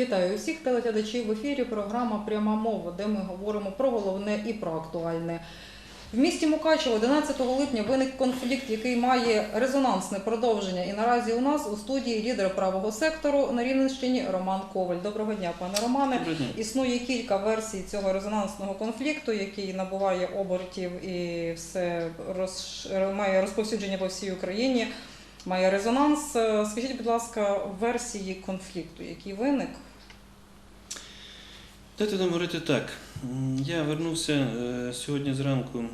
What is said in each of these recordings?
Вітаю усіх телеглядачів в ефірі. Програма Пряма мова, де ми говоримо про головне і про актуальне. В місті Мукачево 11 липня виник конфлікт, який має резонансне продовження. І наразі у нас у студії лідер правого сектору на Рівненщині Роман Коваль. Доброго дня, пане Романе. Доброго дня. Існує кілька версій цього резонансного конфлікту, який набуває обертів і все роз... має розповсюдження по всій Україні. Має резонанс. Скажіть, будь ласка, версії конфлікту, який виник. Дайте нам говорити так. Я вернувся е, сьогодні зранку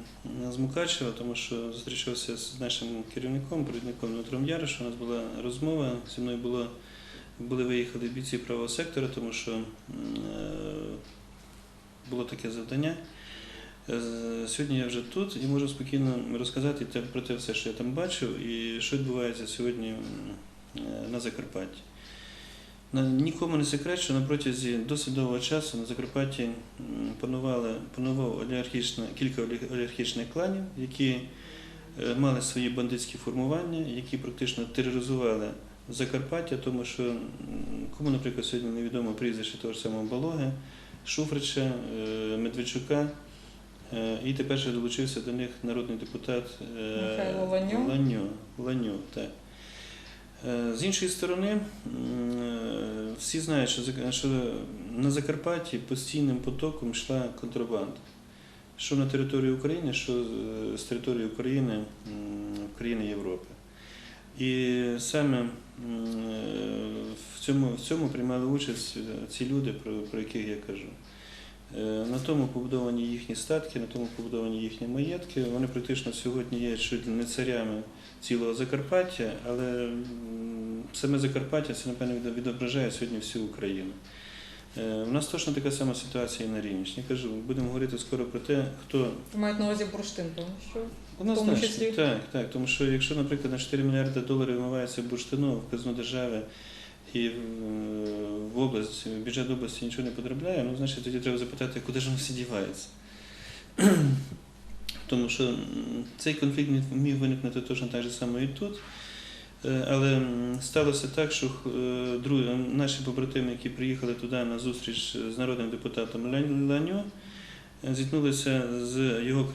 з Мукачева, тому що зустрічався з нашим керівником, провідником Дмитром Яришем. У нас була розмова. Зі мною було, були виїхали бійці правого сектора, тому що е, було таке завдання. Е, Сьогодні я вже тут і можу спокійно розказати про те все, що я там бачив, і що відбувається сьогодні на Закарпатті. Нікому не секрет, що на протязі досить довгого часу на Закарпатті панували, панував олігархічна, кілька олігархічних кланів, які е, мали свої бандитські формування, які практично тероризували Закарпаття, тому що кому, наприклад, сьогодні невідомо прізвище того ж самого Балоги, Шуфрича, е, Медведчука. е, І тепер ще долучився до них народний депутат Михайло Ланьо. Ланьо, Ланьо, так. З іншої сторони, всі знають, що що на Закарпатті постійним потоком йшла контрабанда. Що на території України, що з- території України, м, країни Європи. І саме в цьому, в цьому приймали участь е, ці люди, про, про яких я кажу. Е, На тому побудовані їхні статки, на тому побудовані їхні маєтки. Вони практично сьогодні є чуть не царями цілого Закарпаття, але саме Закарпаття це, напевно, відображає сьогодні всю Україну. Е, У нас точно така сама ситуація і на Рівненщині. Я кажу, будемо говорити скоро про те, хто Мають на увазі бурштин, тому що Однозначно, числі? так, так. Тому що якщо, наприклад, на 4 мільярди доларів вимивається бурштину в казну держави і в, область, в бюджет області нічого не потрапляє, ну значить тоді треба запитати, куди ж воно все дівається. Тому що цей конфлікт міг виникнути точно так же само і тут. Е, Але сталося так, що е, наші побратими, які приїхали туди на зустріч з народним депутатом Ланьо, е, зіткнулися з його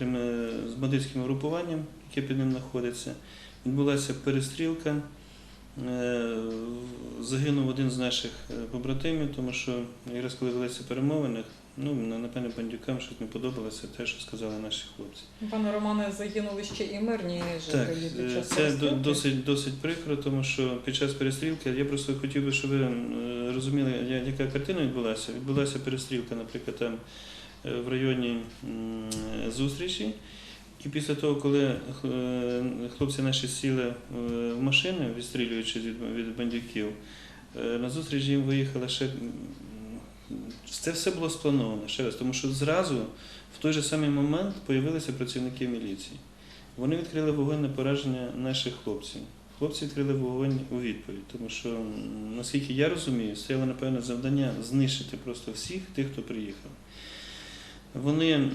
з бандитським групуванням, яке під ним знаходиться. Відбулася перестрілка. Загинув один з наших побратимів, тому що якраз коли велися перемовини, ну, на- напевне, бандюкам щось не подобалося те, що сказали наші хлопці. пане Романе загинули ще і мирні Так, жителі під е, час це перестрілки. досить, досить прикро, тому що під час перестрілки я просто хотів би, щоб ви е, розуміли, яка картина відбулася. Відбулася перестрілка, наприклад, там е, в районі зустрічі. І після того, коли е, хлопці наші сіли е, в машини, відстрілюючи від, бандюків, е, на зустріч їм виїхала ще. Це все було сплановано ще раз, тому що зразу в той же самий момент з'явилися працівники міліції. Вони відкрили вогонь на пораження наших хлопців. Хлопці відкрили вогонь у відповідь, тому що, наскільки я розумію, стояло напевне завдання знищити просто всіх тих, хто приїхав. Вони е,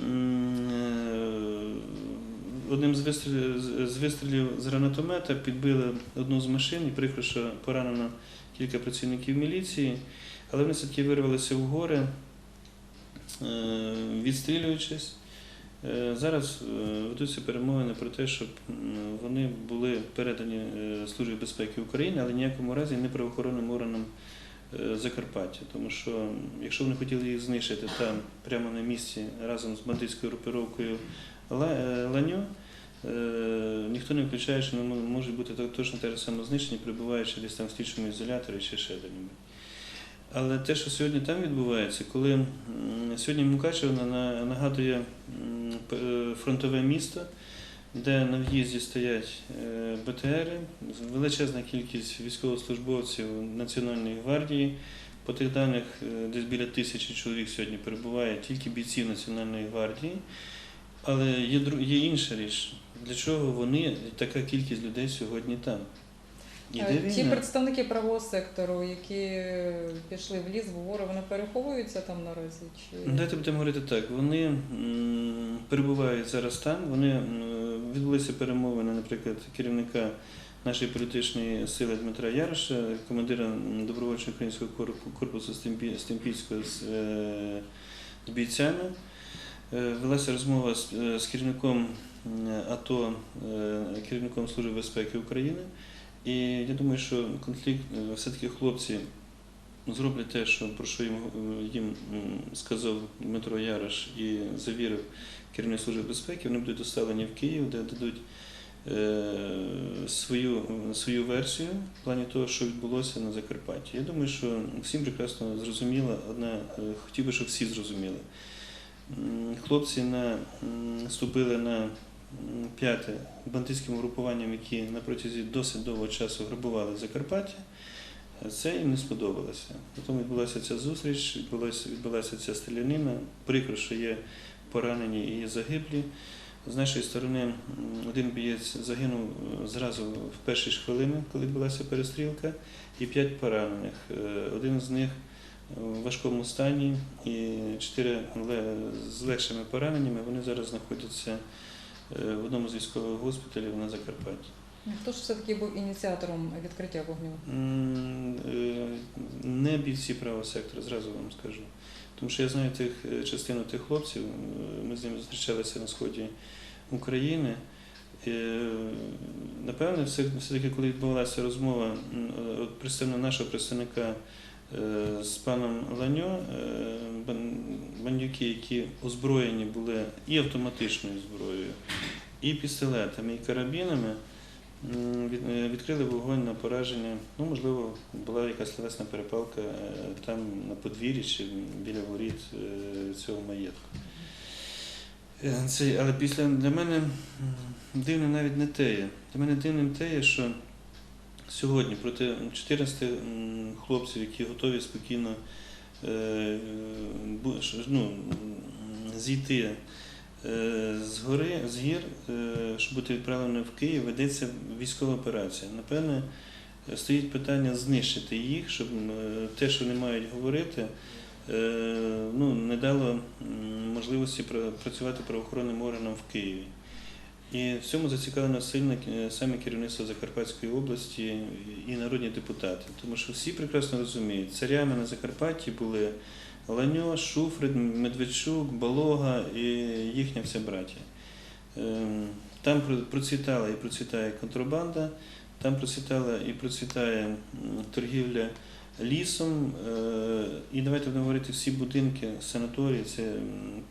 одним з вистрілів, з вистрілів з гранатомета підбили одну з машин і прикро, що поранено кілька працівників міліції, але вони все-таки вирвалися в гори, е, відстрілюючись. Е, Зараз е, ведуться перемовини про те, щоб вони були передані Службі безпеки України, але ніякому разі не правоохоронним органам Закарпаття. Тому що якщо вони хотіли їх знищити там прямо на місці разом з бандитською групировкою Ла- Ланьо, е, ніхто не включає, що можуть бути точно те ж саме знищені, перебуваючи десь там в слідчому ізоляторі чи ще де-небудь. Але те, що сьогодні там відбувається, коли сьогодні Мукачево на- на- нагадує фронтове місто, де на в'їзді стоять е, БТРи, величезна кількість військовослужбовців Національної гвардії. По тих даних е, десь біля тисячі чоловік сьогодні перебуває тільки бійців Національної гвардії. Але є, є інша річ, для чого вони, така кількість людей сьогодні там. Е, Ті представники правого сектору, які пішли в ліс, в гори, вони переховуються там наразі? Чи... Дайте будемо говорити так. Вони перебувають зараз там. Вони відбулися перемовини, наприклад, керівника нашої політичної сили Дмитра Яроша, командира добровольчого українського корпусу Стемпільського з, е, з бійцями. Е, Велася розмова з, з керівником АТО, керівником Служби безпеки України. І я думаю, що конфлікт е, все-таки хлопці зроблять те, що про що їм, е, їм сказав Дмитро Ярош і завірив керівник Служби безпеки, вони будуть доставлені в Київ, де дадуть е, свою, свою версію в плані того, що відбулося на Закарпатті. Я думаю, що всім прекрасно зрозуміло, одна, хотів би, щоб всі зрозуміли. Хлопці на, м, вступили на п'яте бандитським угрупуванням, які на протязі досить довгого часу грабували Закарпаття. Це їм не сподобалося. Потім відбулася ця зустріч, відбулася, відбулася ця стрілянина. Прикро, що є поранені і є загиблі. З нашої сторони один бієць загинув е, зразу в перші ж хвилини, коли відбулася перестрілка, і п'ять поранених. Е, Один з них в важкому стані і чотири з легшими пораненнями. Вони зараз знаходяться в одному з військових госпіталів на Закарпатті. Хто ж все-таки був ініціатором відкриття вогню? Е, Не бійці правого сектора, зразу вам скажу. Тому що я знаю тих е, частину тих хлопців, е, ми з ними зустрічалися на сході України. Е, Напевне, все- все-таки, коли відбувалася розмова е, представника нашого представника е, з паном Ланьо, е, бандюки, які озброєні були і автоматичною зброєю, і пістолетами, і карабінами, е, відкрили вогонь на пораження. Ну, можливо, була якась словесна перепалка е, там на подвір'ї чи біля воріт е, цього маєтку. Е, Це, але після для мене м, дивним навіть не те є. Для мене дивним те є, що сьогодні проти 14 хлопців, які готові спокійно е, ну, зійти е, з гори, з гір, е, щоб бути відправленим в Київ, ведеться військова операція. Напевне, стоїть питання знищити їх, щоб те, що вони мають говорити, ну, не дало можливості пра- працювати правоохоронним органам в Києві. І в цьому зацікавлено сильно е, саме керівництво Закарпатської області і народні депутати, тому що всі прекрасно розуміють, царями на Закарпатті були Ланьо, Шуфрид, Медведчук, Балога і їхня вся браття. Ем, Там про- процвітала і процвітає контрабанда, там процвітала і процвітає торгівля лісом. е, І давайте будемо говорити, всі будинки, санаторії це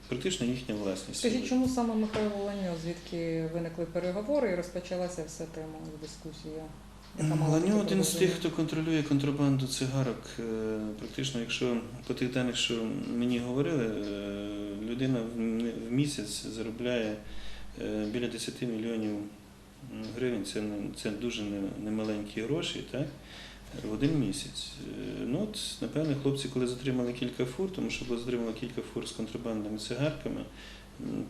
практично їхня власність. Скажіть, чому саме Михайло Ланьо, звідки виникли переговори і розпочалася вся тема дискусія? Ланьо один з тих, хто контролює контрабанду цигарок. Е, Практично, якщо по тих даних, що мені говорили, е, людина в місяць заробляє біля 10 мільйонів гривень. Це, це дуже немаленькі гроші, так? В один місяць. Е, Ну, от, напевне, хлопці, коли затримали кілька фур, тому що було затримано кілька фур з контрабандними цигарками,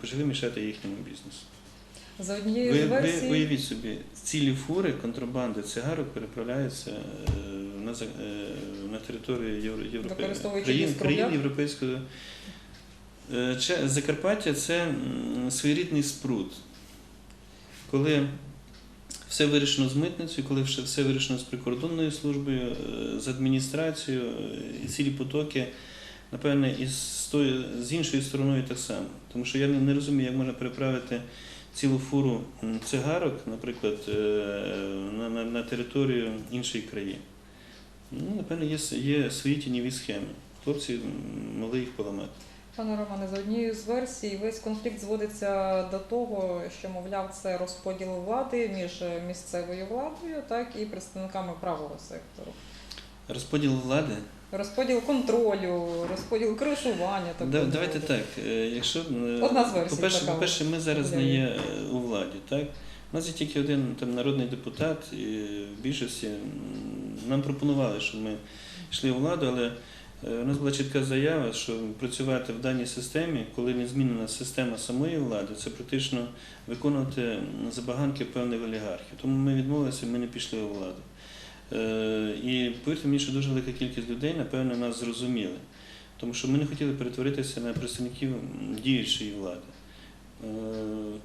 почали мішати їхньому бізнесу. За однією Ви, з ви уявіть собі, цілі фури контрабанди цигарок переправляються е, на, е, на територію Європи- країн, країн? Європейського. Закарпаття це своєрідний спрут. Коли все вирішено з митницею, коли все- вирішено з прикордонною службою, е, з адміністрацією, е, цілі потоки, напевне, і з, тої, з іншою стороною так само. Тому що я не, розумію, як можна переправити цілу фуру цигарок, наприклад, е, на, на, на територію іншої країни. Ну, напевно, є, є свої тіньові схеми. Хлопці могли їх поламати. Пане Романе, за однією з версій, весь конфлікт зводиться до того, що, мовляв, це розподіл влади між місцевою владою, так і представниками правого сектору. Розподіл влади. Розподіл контролю, розподіл кришування. Так Да, давайте так. Якщо, е, Одна з версій по-перше, по-перше, ми зараз не є е, у владі. Так? У нас є тільки один там, народний депутат, і в більшості нам пропонували, щоб ми йшли у владу, але у нас була чітка заява, що працювати в даній системі, коли не змінена система самої влади, це практично виконувати забаганки певних олігархів. Тому ми відмовилися, ми не пішли у владу. Е, І повірте мені, що дуже велика кількість людей, напевно, нас зрозуміли. Тому що ми не хотіли перетворитися на представників діючої влади. е,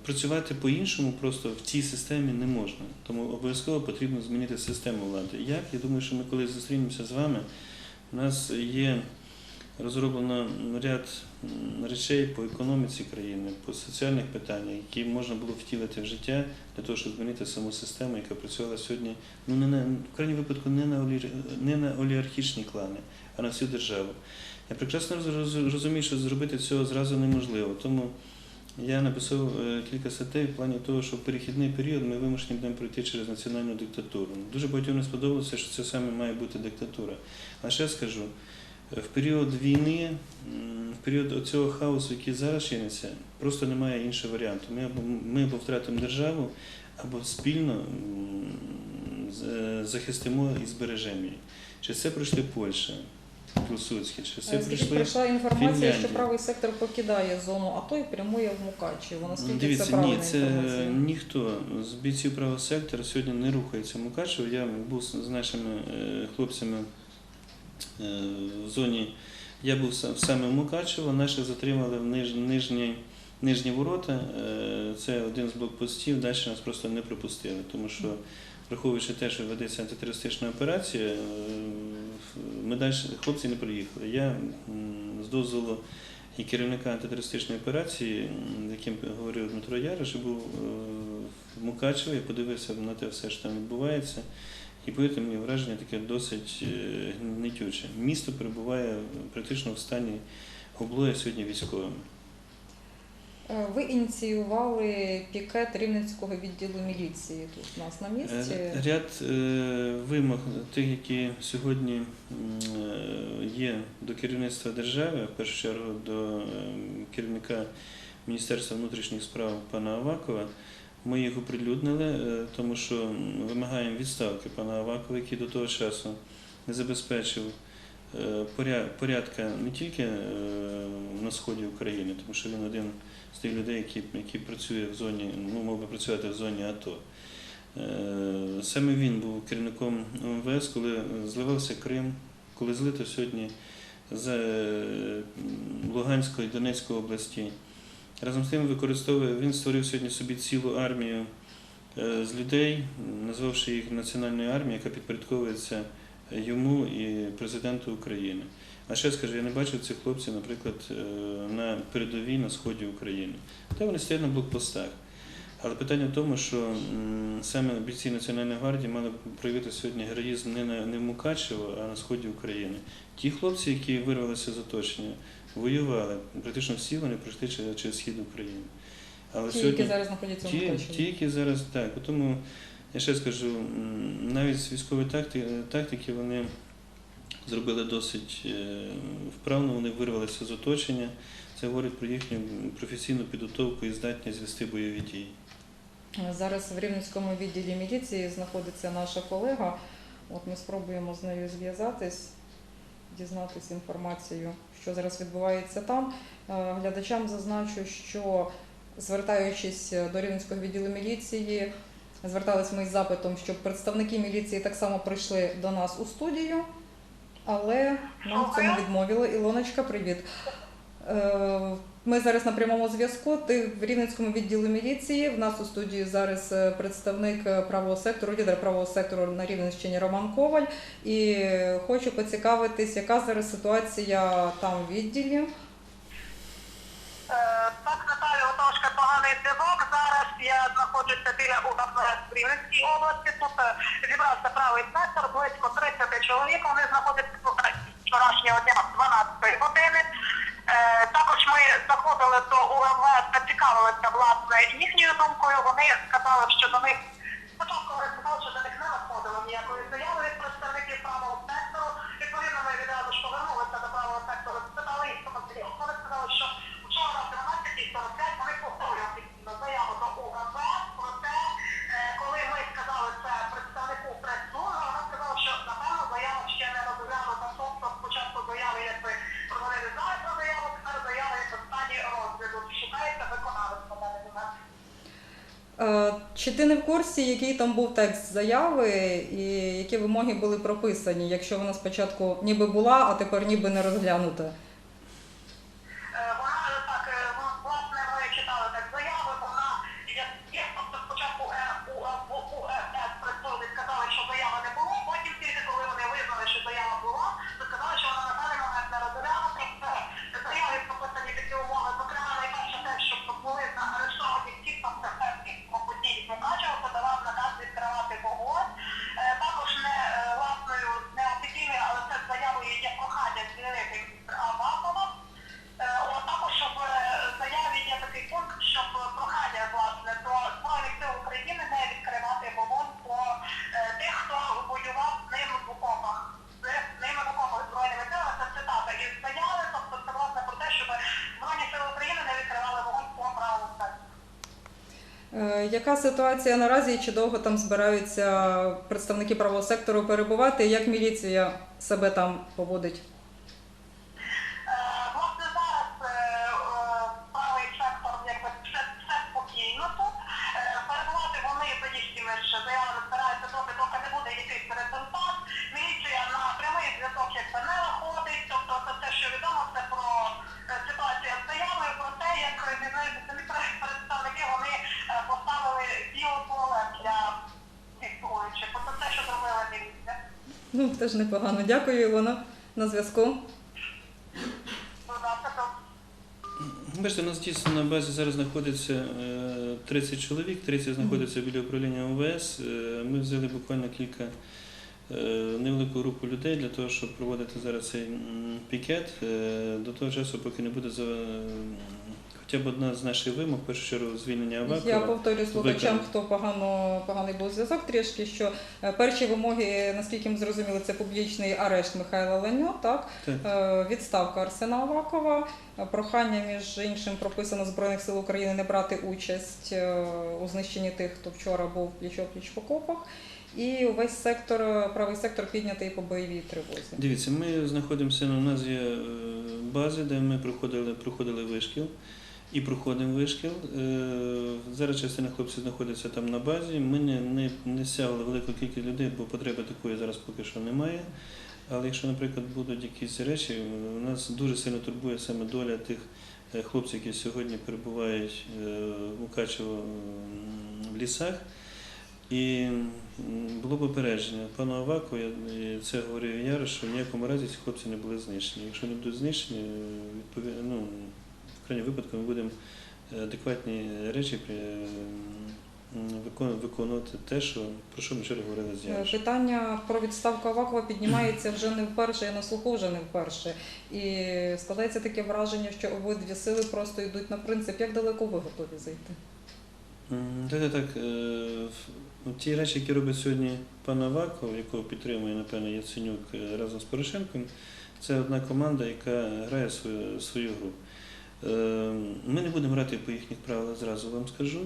працювати по-іншому просто в цій системі не можна. Тому обов'язково потрібно змінити систему влади. Як? Я думаю, що ми коли зустрінемося з вами, у нас є розроблено ряд речей по економіці країни, по соціальних питаннях, які можна було втілити в життя для того, щоб змінити саму систему, яка працювала сьогодні, ну не на в крайній випадку не на олі- не на олігархічні клани, а на всю державу. Я прекрасно роз- роз- розумію, що зробити цього зразу неможливо. Тому я написав е, кілька статей в плані того, що в перехідний період ми вимушені будемо пройти через національну диктатуру. Дуже багатьом не сподобалося, що це саме має бути диктатура. А ще скажу, е, в період війни, в період цього хаосу, який зараз чиниться, просто немає іншого варіанту. Ми або, ми або втратимо державу, або спільно захистимо і збережемо її. Чи це пройшли Польща, Пілсудський, чи це Скажіть, прийшла інформація, Фінляндія. що правий сектор покидає зону АТО і прямує в Мукачево. Наскільки це Дивіться, правильна ні, це інформація? ніхто з бійців правого сектора сьогодні не рухається в Мукачево. Я був з нашими е, хлопцями е, в зоні. Я був са- саме в Мукачево, наших затримали в ниж, нижні, нижні ворота. Е, Це один з блокпостів, далі нас просто не пропустили, тому що, враховуючи те, що ведеться антитерористична операція, е, ми далі хлопці не приїхали. Я з дозволу і керівника антитерористичної операції, з яким говорив Дмитро Яриш, був е, в Мукачево, я подивився на те все, що там відбувається. І повірте мені, враження таке досить гнетюче. Місто перебуває практично в стані облоя сьогодні військовими. Е, Ви ініціювали пікет Рівненського відділу міліції тут у нас на місці. Е, Ряд е, вимог тих, які сьогодні є до керівництва держави, в першу чергу до е, керівника Міністерства внутрішніх справ пана Авакова. Ми їх оприлюднили, тому що вимагаємо відставки пана Авакова, який до того часу не забезпечив порядка не тільки на сході України, тому що він один з тих людей, які, які працює в зоні, ну, мов би працювати в зоні АТО. Е, Саме він був керівником МВС, коли зливався Крим, коли злито сьогодні з е, Луганської і Донецької області. Разом з тим використовує, він створив сьогодні собі цілу армію е, з людей, назвавши їх національною армією, яка підпорядковується йому і президенту України. А ще скажу, я не бачив цих хлопців, наприклад, е, на передовій на сході України. Та вони стоять на блокпостах. Але питання в тому, що саме бійці Національної гвардії мали проявити сьогодні героїзм не, на, не в Мукачево, а на сході України. Ті хлопці, які вирвалися з оточення, воювали. Практично всі вони пройшли через, через схід України. Але Ті, які зараз знаходяться в Мукачеві. ті, які зараз так. Тому я ще скажу, навіть з військової тактики, тактики вони зробили досить е, вправно, вони вирвалися з оточення. Це говорить про їхню професійну підготовку і здатність вести бойові дії. Зараз в Рівненському відділі міліції знаходиться наша колега. От ми спробуємо з нею зв'язатись, дізнатися інформацію, що зараз відбувається там. Е, Глядачам зазначу, що звертаючись до Рівненського відділу міліції, звертались ми із запитом, щоб представники міліції так само прийшли до нас у студію, але нам в цьому відмовили. Ілоночка, привіт. Е, Ми зараз на прямому зв'язку. Ти в Рівненському відділі міліції. В нас у студії зараз е, представник е, правого сектору, лідер правого сектору на Рівненщині Роман Коваль. І хочу поцікавитись, яка зараз ситуація там в відділі. Так, Наталю, трошки поганий зв'язок. Знаходжуся біля УГП в Рівненській області. Тут е, зібрався правий сектор, близько 30 чоловік. Вони знаходяться тут вчорашнього дня з 12 години. Е, Також ми заходили до УГВ та цікавилися власне їхньою думкою. Вони сказали, що до них Чи ти не в курсі, який там був текст заяви і які вимоги були прописані, якщо вона спочатку ніби була, а тепер ніби не розглянута? Яка ситуація наразі чи довго там збираються представники правого сектору перебувати? Як міліція себе там поводить? Ну, теж непогано. Дякую, Ілона, на зв'язку. Бачите, у нас дійсно на базі зараз знаходиться е, 30 чоловік, 30 знаходиться біля управління ОВС. Е, Ми взяли буквально кілька е, невелику групу людей для того, щоб проводити зараз цей пікет. Е, До того часу, поки не буде хоча б одна з наших вимог, першу чергу звільнення Я Авакова. повторюю слухачам, виконано. хто погано поганий був зв'язок трішки, що е, перші вимоги, наскільки ми зрозуміли, це публічний арешт Михайла Леньо, так? Так. Е, відставка Арсена Авакова, прохання між іншим прописано Збройних сил України не брати участь е, у знищенні тих, хто вчора був пліч-опліч в окопах. І увесь сектор, правий сектор піднятий по бойовій тривозі. Дивіться, ми знаходимося, у нас є бази, де ми проходили, проходили вишкіл і проходимо вишкіл. Е, Зараз частина хлопців знаходиться там на базі. Ми не, не, не сягли велику кількість людей, бо потреби такої зараз поки що немає. Але якщо, наприклад, будуть якісь речі, е, нас дуже сильно турбує саме доля тих е, хлопців, які сьогодні перебувають е, в Мукачево м, в лісах. І було попередження пану Аваку, я це говорив і я, що в ніякому разі ці хлопці не були знищені. Якщо не будуть знищені, відпові... ну, крайньому випадку ми будемо е, адекватні речі виконувати те, що, про що ми вчора говорили з Е, Питання про відставку Авакова піднімається вже не вперше, і на слуху вже не вперше. І складається таке враження, що обидві сили просто йдуть на принцип, як далеко ви готові зайти. Так, так, так. е, Ті речі, які робить сьогодні пан Аваков, якого підтримує, напевно, Яценюк е, разом з Порошенком, це одна команда, яка грає свою, свою гру. Е, Ми не будемо грати по їхніх правилах, зразу вам скажу.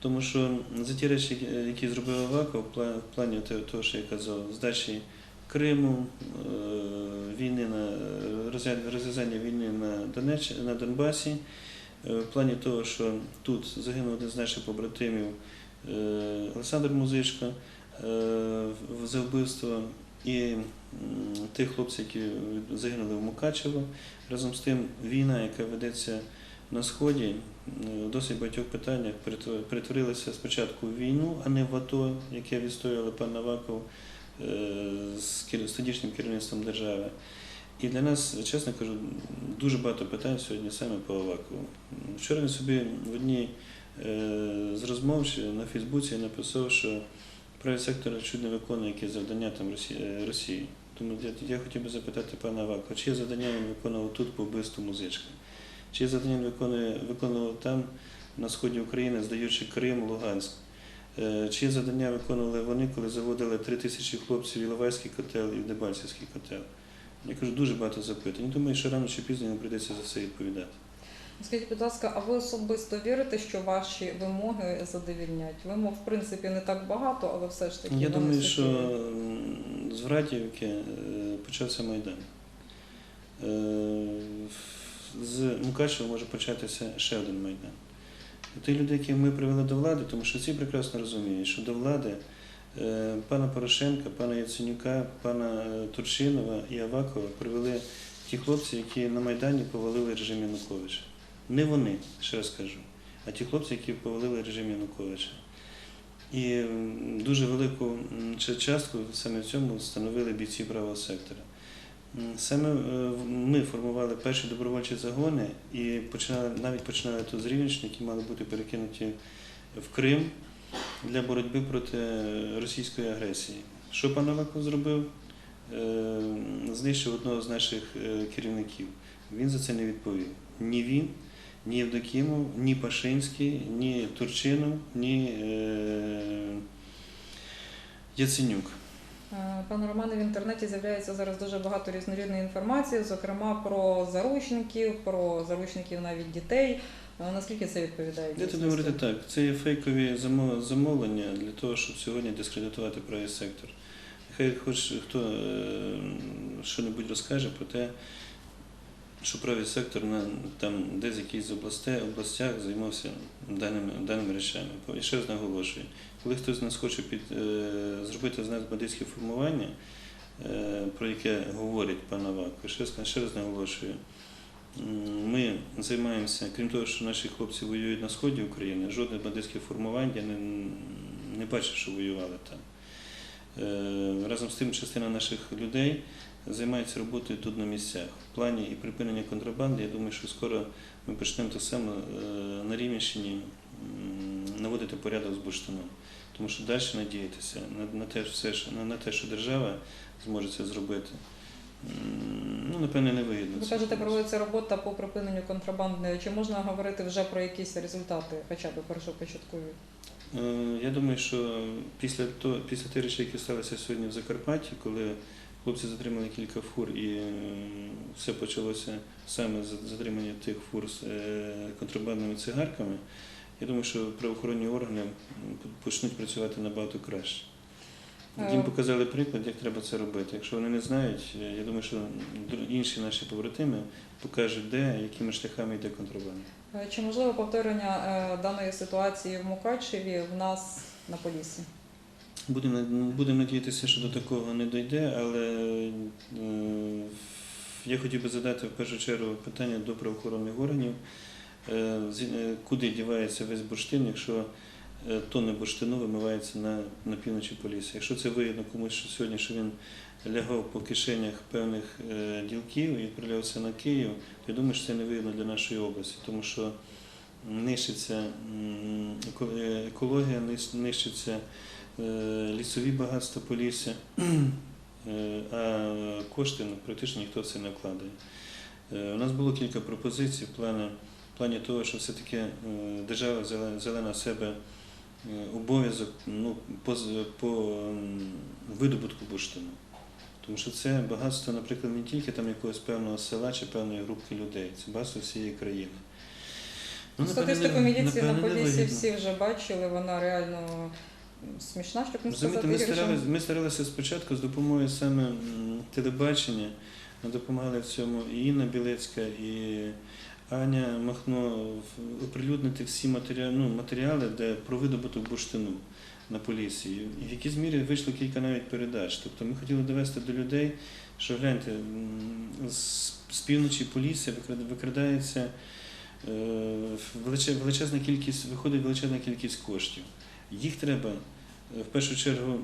Тому що за ті речі, які- які зробив Аваков, в пла- в плані того, що я казав, здачі Криму, е, війни на розв'язання війни на Донеч, на Донбасі, е, в плані того, що тут загинув один з наших побратимів е, Олександр Музичко е, за вбивство і тих хлопців, які загинули в Мукачево. Разом з тим, війна, яка ведеться на Сході, в досить багатьох питаннях перетвор- перетворилася спочатку в війну, а не в АТО, яке відстоювали пан Наваков е, з тодішнім керівництвом держави. І для нас, чесно кажу, дуже багато питань сьогодні саме по Авакову. Вчора він собі в одній е, з розмов на Фейсбуці написав, що правий сектор чуть не виконує якісь завдання там Росії. е, Тому я, хотів би запитати пана Авакова, чи є завдання він виконував тут по вбивству? Чи є завдання він виконує, виконував там, на сході України, здаючи Крим, Луганськ? Е, Чи завдання виконували вони, коли заводили три тисячі хлопців в Іловайський котел і в Дебальцевський котел? Я кажу, дуже багато запитань. Думаю, що рано чи пізно їм прийдеться за це відповідати. Скажіть, будь ласка, а ви особисто вірите, що ваші вимоги задовільнять? Вимог, в принципі, не так багато, але все ж таки. Я думаю, що з Вратівки е, почався Майдан. Е, З Мукачева може початися ще один Майдан. Ті люди, які ми привели до влади, тому що всі прекрасно розуміють, що до влади е, пана Порошенка, пана Яценюка, пана Турчинова і Авакова привели ті хлопці, які на Майдані повалили режим Януковича. Не вони, ще раз кажу, а ті хлопці, які повалили режим Януковича. І дуже велику частку саме в цьому становили бійці правого сектора. Саме е, ми формували перші добровольчі загони і починали, навіть починали тут з Рівненщини, які мали бути перекинуті в Крим для боротьби проти російської агресії. Що пан Аваков зробив? Е, Знищив одного з наших е, керівників. Він за це не відповів. Ні він, ні Євдокімов, ні Пашинський, ні Турчинов, ні е, Яценюк. Е, Пане Романе, в інтернеті з'являється зараз дуже багато різнорідної інформації, зокрема про заручників, про заручників навіть дітей. Наскільки це відповідає? Я тобі говорити так, це є фейкові замовлення для того, щоб сьогодні дискредитувати правий сектор. Хай хоч хто е, що-небудь розкаже про те, що правий сектор на там десь в якійсь областях займався даними, даними речами. І ще раз наголошую, коли хтось з нас хоче під, е, зробити з нас бандитське формування, е, про яке говорить пан Аваков, ще раз, ще раз наголошую. Ми займаємося, крім того, що наші хлопці воюють на сході України, жодне бандитське формування не, не бачив, що воювали там. Е, Разом з тим, частина наших людей займається роботою тут на місцях. В плані і припинення контрабанди, я думаю, що скоро ми почнемо так само е, на Рівненщині наводити порядок з бурштином. Тому що далі надіятися на, те, все, на, те, що держава зможе це зробити, ну, напевне, не вигідно. Ви кажете, проводиться робота по припиненню контрабанди. Чи можна говорити вже про якісь результати, хоча б першопочаткові? Е, Я думаю, що після того, після тих речей, які сталися сьогодні в Закарпатті, коли хлопці затримали кілька фур і е, все почалося саме з затримання тих фур з е, контрабандними цигарками, я думаю, що правоохоронні органи почнуть працювати набагато краще. Їм Е. показали приклад, як треба це робити. Якщо вони не знають, я думаю, що інші наші побратими покажуть, де, якими шляхами йде контрабанда. Чи можливо повторення даної ситуації в Мукачеві в нас на Поліссі? Будемо будемо надіятися, що до такого не дійде, але е, я хотів би задати в першу чергу питання до правоохоронних органів, е, е, куди дівається весь бурштин, якщо тонни бурштину вимиваються на, на півночі Полісся. Якщо це вигідно комусь що сьогодні, що він лягав по кишенях певних ділків і відправлявся на Київ, то я думаю, що це не вигідно для нашої області, тому що нищиться екологія, нищ- нищиться лісові багатства Полісся, е, а кошти ну, практично ніхто в це не вкладає. Е, У нас було кілька пропозицій в плані, в плані того, що все-таки е, держава взяла, на себе е, обов'язок ну, по, по видобутку бурштину. Тому що це багатство, наприклад, не тільки там якогось певного села чи певної групки людей, це багатство всієї країни. Ну, Статистику міліції на невигідно. всі вже бачили, вона реально смішна, щоб не сказати ми старалися, ми старалися спочатку з допомогою саме телебачення. Нам допомагали в цьому і Інна Білецька, і Аня Махно оприлюднити всі матеріали, ну, матеріали, де про видобуток бурштину на Полісі. І в якійсь мірі вийшло кілька навіть передач. Тобто ми хотіли довести до людей, що гляньте, з, півночі Полісся викрад- викрадається е, величе- величезна кількість, виходить величезна кількість коштів. Їх треба в першу чергу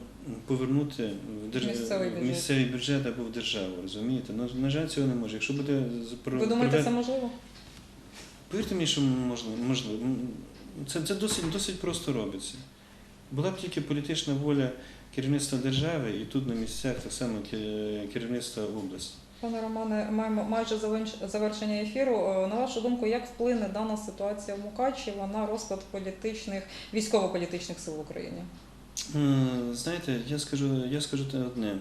повернути в держ... Місцевий бюджет. місцевий бюджет або в державу, розумієте? Ну, на жаль, цього не може. Якщо буде Ви думаєте, це можливо? Повірте мені, що можливо. можливо. Це, це досить, досить просто робиться. Була б тільки політична воля керівництва держави і тут на місцях так само керівництва області. Пане Романе, маємо майже завершення ефіру. Е, На вашу думку, як вплине дана ситуація в Мукачево на розклад політичних військово-політичних сил в Україні? Знаєте, я скажу, я скажу те одне.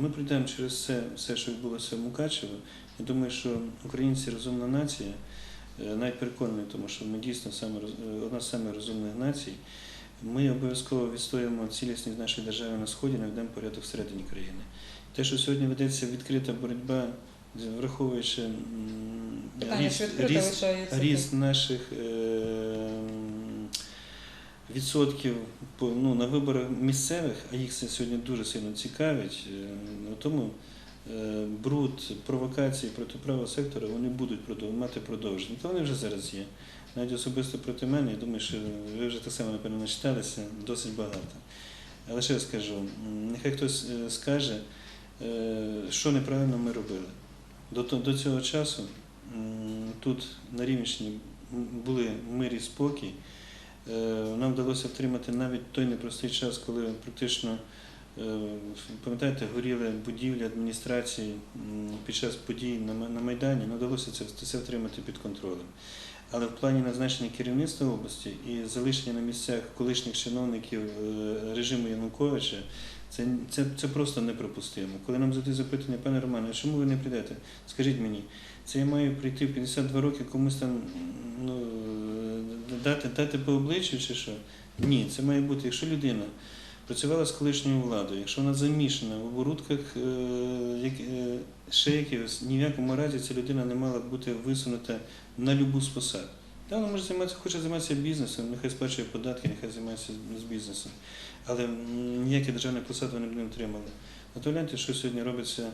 Ми пройдемо через все, все, що відбулося в Мукачево. Я думаю, що українці розумна нація, Е, навіть переконаний, тому що ми дійсно саме е, одна з самих розумних націй. Ми обов'язково відстоюємо цілісність нашої держави на сході, наведемо порядок всередині країни. Те, що сьогодні ведеться відкрита боротьба, враховуючи Питання ріст- ріст- ріст наших е, відсотків ну, на виборах місцевих, а їх це сьогодні дуже сильно цікавить, е, тому е, бруд, провокації проти правого сектора вони будуть мати продовження. То вони вже зараз є. Навіть особисто проти мене, я думаю, що ви вже так само, напевно, начиталися досить багато. Але ще раз скажу, нехай хтось е, скаже, що неправильно ми робили. До цього часу тут на Рівненщині були мир і спокій. Е, Нам вдалося втримати навіть той непростий час, коли практично, е, пам'ятаєте, горіли будівлі адміністрації під час подій на Майдані. Нам вдалося це, втримати під контролем. Але в плані назначення керівництва області і залишення на місцях колишніх чиновників е, режиму Януковича, Це, це, це просто неприпустимо. Коли нам задають запитання, пане Романе, чому ви не прийдете? Скажіть мені, це я маю прийти в 52 роки комусь там ну, дати, дати по обличчю чи що? Ні, це має бути, якщо людина працювала з колишньою владою, якщо вона замішана в оборудках е, е, ще якихось, ні в якому разі ця людина не мала бути висунута на любу з посад. Та вона може займатися, хоче займатися бізнесом, нехай сплачує податки, нехай займається з бізнесом. Але ніякі державні посади вони б не отримали. То гляньте, що сьогодні робиться,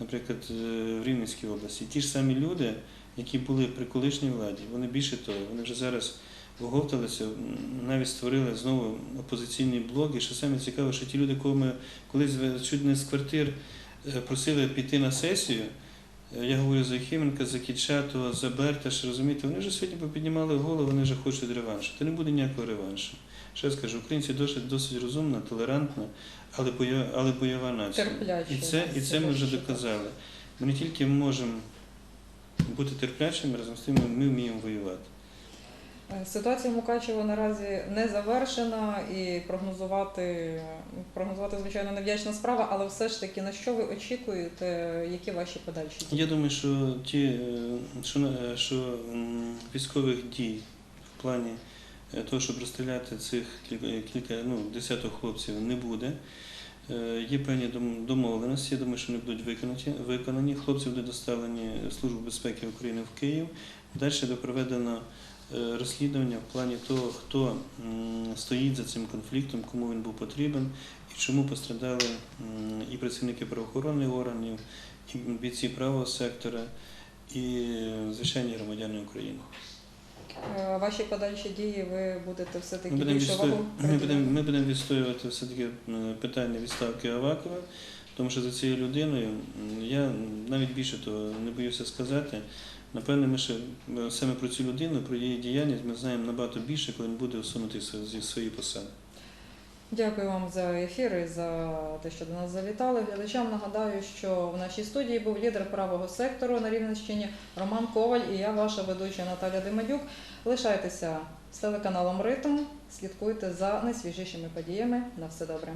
наприклад, е, в Рівненській області. Ті ж самі люди, які були при колишній владі, вони більше того, вони вже зараз оговталися, навіть створили знову опозиційний блок. І що саме цікаво, що ті люди, кого ми колись чуть не з квартир е, просили піти на сесію. Е, Я говорю за Хіменка, за Кітчатова, за Берташ, розумієте, вони вже сьогодні піднімали голову, вони вже хочуть реваншу. Та не буде ніякого реваншу. Ще раз кажу, українці досить, досить розумна, толерантна, але бойова, але бойова нація. Терпляча, І це, і це ми вже доказали. Ми не тільки можемо бути терплячими, разом з тим ми вміємо воювати. Е, Ситуація в Мукачево наразі не завершена і прогнозувати, прогнозувати, звичайно, невдячна справа, але все ж таки на що ви очікуєте, які ваші подальші дії? Я думаю, що ті, е, що, що військових дій в плані е, того, щоб розстріляти цих кілька, ну, десяток хлопців, не буде. Е, Є певні домовленості, я думаю, що вони будуть виконані. виконані. Хлопці будуть доставлені в Службу безпеки України в Київ. Далі буде проведено е, розслідування в плані того, хто стоїть за цим конфліктом, кому він був потрібен і чому пострадали і працівники правоохоронних органів, і бійці правого сектора, і звичайні громадяни України. Е, Ваші подальші дії ви будете все-таки більше відстою... вагу ми будемо, ми будемо відстоювати все-таки е, питання відставки Авакова, тому що за цією людиною я навіть більше того не боюся сказати. Напевне, ми ще е, саме про цю людину, про її діяльність ми знаємо набагато більше, коли він буде усунутий зі своєї посади. Дякую вам за ефір і за те, що до нас завітали. Глядачам нагадаю, що в нашій студії був лідер правого сектору на Рівненщині Роман Коваль і я, ваша ведуча Наталя Демадюк. Лишайтеся з телеканалом Ритм, слідкуйте за найсвіжішими подіями. На все добре.